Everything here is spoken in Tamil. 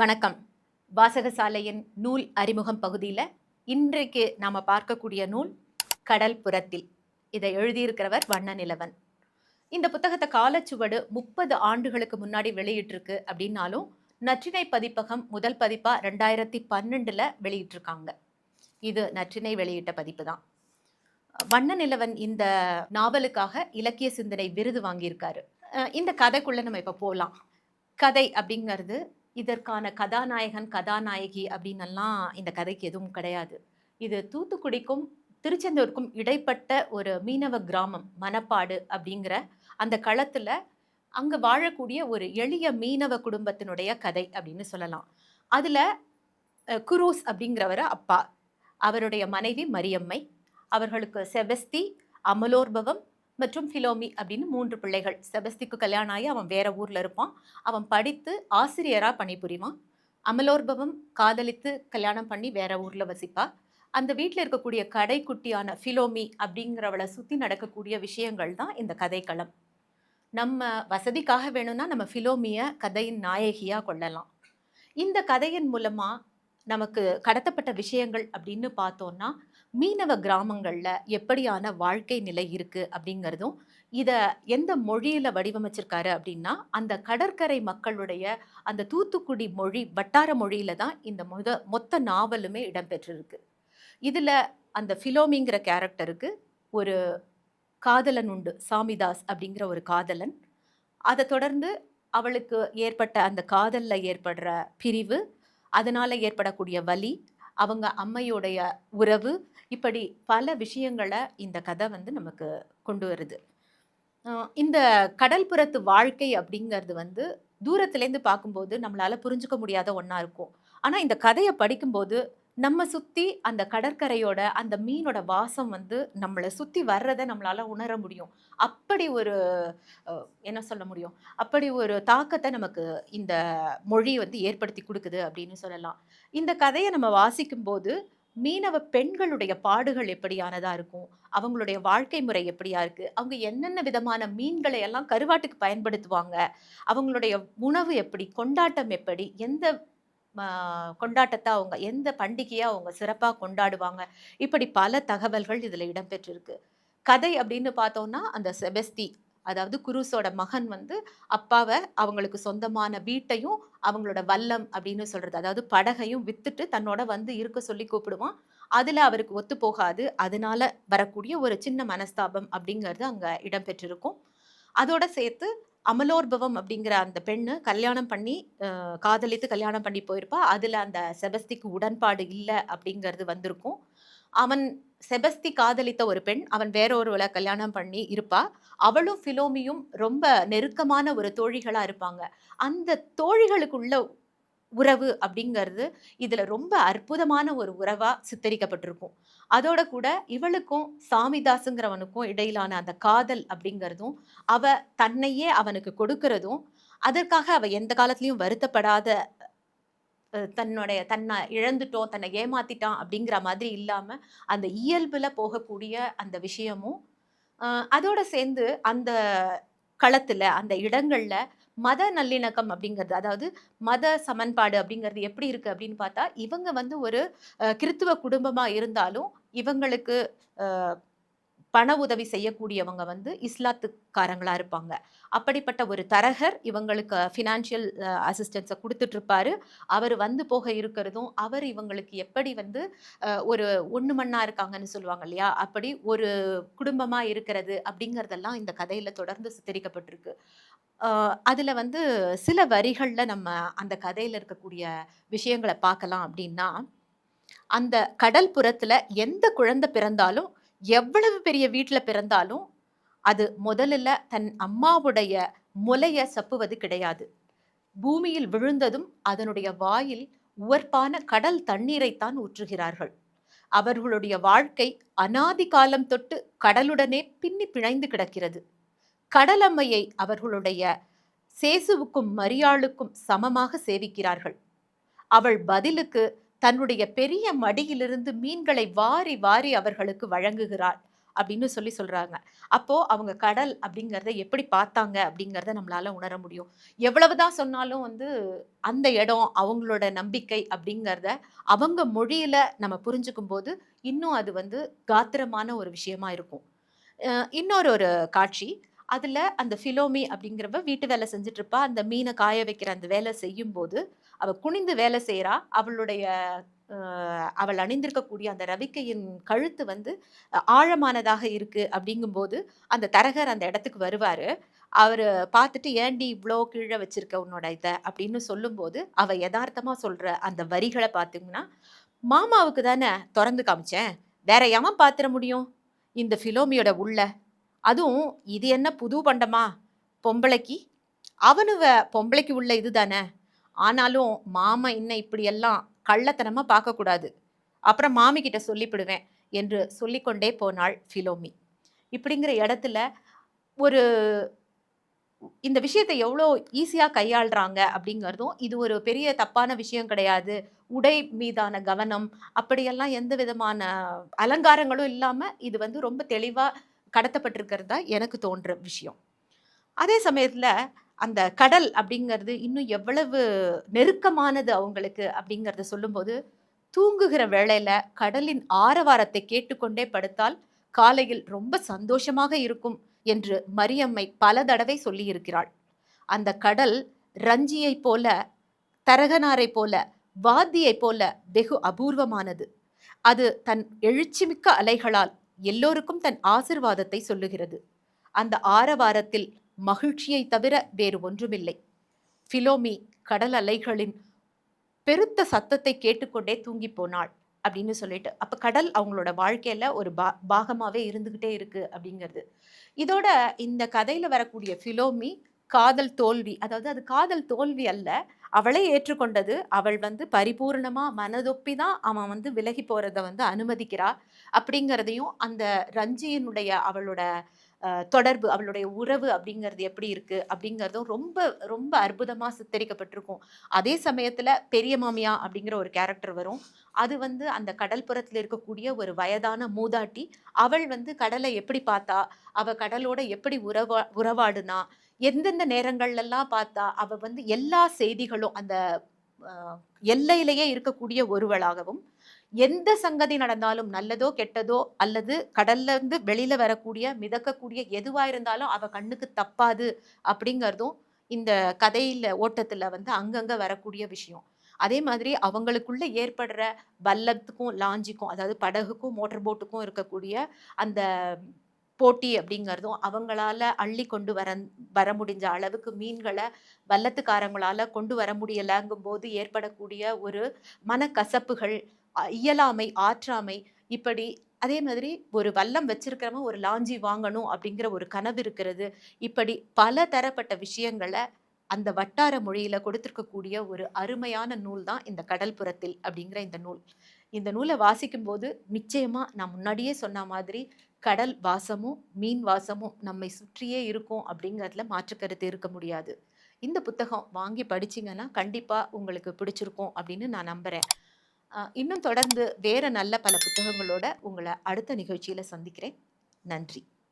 வணக்கம். வாசகசாலையின் நூல் அறிமுகம் பகுதியில் இன்றைக்கு நாம் பார்க்கக்கூடிய நூல் கடல் புறத்தில். இதை எழுதியிருக்கிறவர் வண்ண நிலவன் இந்த புத்தகத்தை காலச்சுவடு முப்பது ஆண்டுகளுக்கு முன்னாடி வெளியிட்டிருக்கு அப்படின்னாலும் நற்றினை பதிப்பகம் முதல் பதிப்பாக ரெண்டாயிரத்தி பன்னெண்டில் வெளியிட்டிருக்காங்க. இது நற்றினை வெளியிட்ட பதிப்பு தான். வண்ண நிலவன் இந்த நாவலுக்காக இலக்கிய சிந்தனை விருது வாங்கியிருக்காரு. இந்த கதைக்குள்ளே நம்ம இப்போ போகலாம் கதை அப்படிங்கிறது இதற்கான கதாநாயகன் கதாநாயகி அப்படின்னெல்லாம் இந்த கதைக்கு எதுவும் கிடையாது. இது தூத்துக்குடிக்கும் திருச்செந்தூருக்கும் இடைப்பட்ட ஒரு மீனவ கிராமம் மணப்பாடு அப்படிங்கிற அந்த களத்தில் அங்கே வாழக்கூடிய ஒரு எளிய மீனவ குடும்பத்தினுடைய கதை அப்படின்னு சொல்லலாம். அதில் குரூஸ் அப்படிங்கிறவர் அப்பா. அவருடைய மனைவி மரியம்மை. அவர்களுக்கு செபஸ்தி அமலோர்பவம் மற்றும் ஃபிலோமி அப்படின்னு மூன்று பிள்ளைகள். செபஸ்திக்கு கல்யாணம் ஆகி அவன் வேற ஊரில் இருப்பான். அவன் படித்து ஆசிரியராக பணிபுரிவான். அமலோர்பவம் காதலித்து கல்யாணம் பண்ணி வேற ஊரில் வசிப்பா அந்த வீட்டில் இருக்கக்கூடிய கடைக்குட்டியான ஃபிலோமி அப்படிங்கிறவளை சுற்றி நடக்கக்கூடிய விஷயங்கள் தான் இந்த கதைக்களம். நம்ம வசதிக்காக வேணும்னா நம்ம ஃபிலோமியை கதையின் நாயகியாக கொள்ளலாம். இந்த கதையின் மூலமாக நமக்கு கடத்தப்பட்ட விஷயங்கள் அப்படின்னு பார்த்தோம்னா மீனவ கிராமங்களில் எப்படியான வாழ்க்கை நிலை இருக்குது அப்படிங்கிறதும் இதை எந்த மொழியில் வடிவமைச்சிருக்காரு அப்படின்னா அந்த கடற்கரை மக்களுடைய அந்த தூத்துக்குடி மொழி வட்டார மொழியில தான் இந்த முத மொத்த நாவலுமே இடம்பெற்றிருக்கு. இதில் அந்த ஃபிலோமிங்கிற கேரக்டருக்கு ஒரு காதலன் உண்டு சாமிதாஸ் அப்படிங்கிற ஒரு காதலன். அதை தொடர்ந்து அவளுக்கு ஏற்பட்ட அந்த காதலில் ஏற்படுற பிரிவு அதனால் ஏற்படக்கூடிய வலி அவங்க அம்மையுடைய உறவு இப்படி பல விஷயங்களை இந்த கதை வந்து நமக்கு கொண்டு வருது. இந்த கடல்புறத்து வாழ்க்கை அப்படிங்கிறது வந்து தூரத்துலேருந்து பார்க்கும்போது நம்மளால் புரிஞ்சுக்க முடியாத ஒன்றா இருக்கும். ஆனால் இந்த கதையை படிக்கும்போது நம்ம சுற்றி அந்த கடற்கரையோட அந்த மீனோட வாசம் வந்து நம்மளை சுற்றி வர்றதை நம்மளால் உணர முடியும். அப்படி ஒரு என்ன சொல்ல முடியும்? அப்படி ஒரு தாக்கத்தை நமக்கு இந்த மொழி வந்து ஏற்படுத்தி கொடுக்குது அப்படின்னு சொல்லலாம். இந்த கதையை நம்ம வாசிக்கும்போது மீனவ பெண்களுடைய பாடுகள் எப்படியானதாக இருக்கும்? அவங்களுடைய வாழ்க்கை முறை எப்படியா இருக்குது அவங்க என்னென்ன விதமான மீன்களை எல்லாம் கருவாட்டுக்கு பயன்படுத்துவாங்க? அவங்களுடைய உணவு எப்படி? கொண்டாட்டம் எப்படி? எந்த கொண்டாட்டத்தை அவங்க எந்த பண்டிகையை அவங்க சிறப்பாக கொண்டாடுவாங்க. இப்படி பல தகவல்கள் இதில் இடம்பெற்றிருக்கு. கதை அப்படின்னு பார்த்தோம்னா அந்த செபஸ்தி அதாவது குருஸோட மகன் வந்து அப்பாவை அவங்களுக்கு சொந்தமான வீட்டையும் அவங்களோட வல்லம் அப்படின்னு சொல்கிறது அதாவது படகையும் வித்துட்டு தன்னோட வந்து இருக்க சொல்லி கூப்பிடுவான். அதில் அவருக்கு ஒத்து போகாது. அதனால வரக்கூடிய ஒரு சின்ன மனஸ்தாபம் அப்படிங்கிறது அங்கே இடம்பெற்றிருக்கும். அதோட சேர்த்து அமலோர்பவம் அப்படிங்கிற அந்த பெண்ணு கல்யாணம் பண்ணி காதலித்து கல்யாணம் பண்ணி போயிருப்பா. அதில் அந்த செபஸ்திக்கு உடன்பாடு இல்லை அப்படிங்கிறது வந்திருக்கும். அவன் செபஸ்தி காதலித்த ஒரு பெண் அவன் வேற ஒருவளை கல்யாணம் பண்ணி இருப்பா. அவளும் ஃபிலோமியும் ரொம்ப நெருக்கமான ஒரு தோழிகளாக இருப்பாங்க. அந்த தோழிகளுக்குள்ள உறவு அப்படிங்கிறது இதில் ரொம்ப அற்புதமான ஒரு உறவாக சித்தரிக்கப்பட்டிருக்கும். அதோட கூட இவளுக்கும் சாமிதாசுங்கிறவனுக்கும் இடையிலான அந்த காதல் அப்படிங்கிறதும் அவ தன்னையே அவனுக்கு கொடுக்கறதும் அதற்காக அவ எந்த காலத்துலேயும் வருத்தப்படாத தன்னுடைய தன்னை இழந்துட்டோம் தன்னை ஏமாத்திட்டான் அப்படிங்கிற மாதிரி இல்லாமல் அந்த இயல்பில் போகக்கூடிய அந்த விஷயமும் அதோட சேர்ந்து அந்த களத்தில் அந்த இடங்களில் மத நல்லிணக்கம் அப்படிங்கிறது அதாவது மத சமன்பாடு அப்படிங்கிறது எப்படி இருக்கு அப்படின்னு பார்த்தா இவங்க வந்து ஒரு கிறித்துவ குடும்பமா இருந்தாலும் இவங்களுக்கு பண உதவி செய்யக்கூடியவங்க வந்து இஸ்லாத்துக்காரங்களா இருப்பாங்க. அப்படிப்பட்ட ஒரு தரகர் இவங்களுக்கு ஃபினான்ஷியல் அசிஸ்டன்ஸை கொடுத்துட்டு இருப்பாரு அவர் வந்து போக இருக்கிறதும் அவர் இவங்களுக்கு எப்படி வந்து ஒரு ஒன்று மண்ணா இருக்காங்கன்னு சொல்லுவாங்க இல்லையா? அப்படி ஒரு குடும்பமா இருக்கிறது அப்படிங்கறதெல்லாம் இந்த கதையில தொடர்ந்து சித்தரிக்கப்பட்டிருக்கு. அதில் வந்து சில வரிகளில் நம்ம அந்த கதையில் இருக்கக்கூடிய விஷயங்களை பார்க்கலாம் அப்படின்னா அந்த கடல் புறத்தில் எந்த குழந்தை பிறந்தாலும் எவ்வளவு பெரிய வீட்டில் பிறந்தாலும் அது முதல்ல தன் அம்மாவுடைய முலையை சப்புவது கிடையாது. பூமியில் விழுந்ததும் அதனுடைய வாயில் உவர்ப்பான கடல் தண்ணீரைத்தான் ஊற்றுகிறார்கள். அவர்களுடைய வாழ்க்கை அனாதி காலம் தொட்டு கடலுடனே பின்னி பிணைந்து கிடக்கிறது. கடலம்மையை அவர்களுடைய சேசுவுக்கும் மரியாளுக்கும் சமமாக சேவிக்கிறார்கள். அவள் பதிலுக்கு தன்னுடைய பெரிய மடியிலிருந்து மீன்களை வாரி வாரி அவர்களுக்கு வழங்குகிறாள் அப்படின்னு சொல்லி சொல்கிறாங்க அப்போ அவங்க கடல் அப்படிங்கிறத எப்படி பார்த்தாங்க அப்படிங்கிறத நம்மளால் உணர முடியும். எவ்வளவுதான் சொன்னாலும் வந்து அந்த இடம் அவங்களோட நம்பிக்கை அப்படிங்கிறத அவங்க மொழியில் நம்ம புரிஞ்சுக்கும் போது இன்னும் அது வந்து காத்திரமான ஒரு விஷயமா இருக்கும். இன்னொரு ஒரு காட்சி அதில் அந்த ஃபிலோமி அப்படிங்கிறவ வீட்டு வேலை செஞ்சுட்டு இருப்பா அந்த மீனை காய வைக்கிற அந்த வேலை செய்யும் போது குனிந்து வேலை செய்கிறா அவளுடைய அவள் அணிந்திருக்கக்கூடிய அந்த ரவிக்கையின் கழுத்து வந்து ஆழமானதாக இருக்கு அப்படிங்கும்போது அந்த தரகர் அந்த இடத்துக்கு வருவாரு. அவர் பார்த்துட்டு ஏண்டி இவ்வளோ கீழே வச்சிருக்க உன்னோட இதை? அப்படின்னு சொல்லும்போது அவ யதார்த்தமாக சொல்ற அந்த வரிகளை பார்த்தீங்கன்னா மாமாவுக்கு தானே திறந்து காமிச்சேன். வேற எவன் பாத்திர முடியும்? இந்த ஃபிலோமியோட உள்ள அதுவும் இது என்ன புது பண்டமா? பொம்பளைக்கு? அவனுவ பொம்பளைக்கு உள்ள இதுதானே ஆனாலும் மாமா இன்னும் இப்படியெல்லாம் கள்ளத்தனமாக பார்க்கக்கூடாது. அப்புறம் மாமிக்கிட்ட சொல்லிவிடுவேன் என்று சொல்லிக்கொண்டே போனாள் ஃபிலோமி. இப்படிங்கிற இடத்துல ஒரு இந்த விஷயத்தை எவ்வளோ ஈஸியாக கையாளுறாங்க அப்படிங்கிறதும் இது ஒரு பெரிய தப்பான விஷயம் கிடையாது. உடை மீதான கவனம் அப்படியெல்லாம் எந்த விதமான அலங்காரங்களும் இல்லாமல் இது வந்து ரொம்ப தெளிவாக கடத்தப்பட்டிருக்கிறதா எனக்கு தோன்ற விஷயம். அதே சமயத்தில் அந்த கடல் அப்படிங்கிறது இன்னும் எவ்வளவு நெருக்கமானது அவங்களுக்கு அப்படிங்கிறத சொல்லும்போது தூங்குகிற வேளையில் கடலின் ஆரவாரத்தை கேட்டுக்கொண்டே படுத்தால் காலையில் ரொம்ப சந்தோஷமாக இருக்கும் என்று மரியம்மை பல தடவை சொல்லியிருக்கிறாள். அந்த கடல் ரஞ்சியைப் போல தரகனாரைப் போல வாத்தியைப் போல வெகு அபூர்வமானது. அது தன் எழுச்சிமிக்க அலைகளால் எல்லோருக்கும் தன் ஆசிர்வாதத்தை சொல்லுகிறது. அந்த ஆரவாரத்தில் மகிழ்ச்சியை தவிர வேறு ஒன்றுமில்லை. ஃபிலோமி கடல் அலைகளின் பெருத்த சத்தத்தை கேட்டுக்கொண்டே தூங்கி போனாள் அப்படின்னு சொல்லிட்டு அப்போ கடல் அவங்களோட வாழ்க்கையில் ஒரு பா பாகமாகவே இருந்துக்கிட்டே இருக்குது அப்படிங்கிறது. இதோட இந்த கதையில் வரக்கூடிய ஃபிலோமி காதல் தோல்வி அதாவது அது காதல் தோல்வி அல்ல. அவளை ஏற்றுக்கொண்டது அவள் வந்து பரிபூர்ணமா மனதொப்பி தான் அவன் வந்து விலகி போறத வந்து அனுமதிக்கிறா. அப்படிங்கிறதையும் அந்த ரஞ்சியினுடைய அவளோட தொடர்பு அவளுடைய உறவு அப்படிங்கிறது எப்படி இருக்கு? அப்படிங்கிறதும் ரொம்ப ரொம்ப அற்புதமா சித்தரிக்கப்பட்டிருக்கும். அதே சமயத்துல பெரிய மாமியா அப்படிங்கிற ஒரு கேரக்டர் வரும். அது வந்து அந்த கடல்புறத்தில் இருக்கக்கூடிய ஒரு வயதான மூதாட்டி அவள் வந்து கடலை எப்படி பார்த்தா அவ கடலோட எப்படி உறவா உறவாடுனா எந்தெந்த நேரங்கள்லாம் பார்த்தா அவ வந்து எல்லா செய்திகளும் அந்த எல்லையிலேயே இருக்கக்கூடிய ஒருவளாகவும் எந்த சங்கதி நடந்தாலும் நல்லதோ கெட்டதோ அல்லது கடல்ல இருந்து வெளியில வரக்கூடிய மிதக்கக்கூடிய எதுவா இருந்தாலும் அவ கண்ணுக்கு தப்பாது அப்படிங்கிறதும் இந்த கதையில ஓட்டத்துல வந்து அங்கங்க வரக்கூடிய விஷயம். அதே மாதிரி அவங்களுக்குள்ள ஏற்படுற பல்லத்துக்கும் லாஞ்சிக்கும் அதாவது படகுக்கும் மோட்டர் போட்டுக்கும் இருக்கக்கூடிய அந்த போட்டி அப்படிங்கிறதும் அவங்களால அள்ளி கொண்டு வர வர முடிஞ்ச அளவுக்கு மீன்களை வல்லத்துக்காரங்களால கொண்டு வர முடியலங்கும் போது ஏற்படக்கூடிய ஒரு மனக்கசப்புகள் இயலாமை ஆற்றாமை இப்படி அதே மாதிரி ஒரு வல்லம் வச்சிருக்கிறவங்க ஒரு லாஞ்சி வாங்கணும் அப்படிங்கிற ஒரு கனவு இருக்கிறது. இப்படி பல தரப்பட்ட விஷயங்களை அந்த வட்டார மொழியில கொடுத்துருக்கக்கூடிய ஒரு அருமையான நூல் தான் இந்த கடல்புறத்தில் அப்படிங்கிற இந்த நூல். இந்த நூலை வாசிக்கும் போது நிச்சயமா நான் முன்னாடியே சொன்ன மாதிரி கடல் வாசமும் மீன் வாசமும் நம்மை சுற்றியே இருக்கும் அப்படிங்கிறதுல மாற்று கருத்து இருக்க முடியாது. இந்த புத்தகம் வாங்கி படிச்சிங்கன்னா கண்டிப்பாக உங்களுக்கு பிடிச்சிருக்கும் அப்படின்னு நான் நம்புகிறேன் இன்னும் தொடர்ந்து வேற நல்ல பல புத்தகங்களோட உங்களை அடுத்த நிகழ்ச்சியில் சந்திக்கிறேன். நன்றி.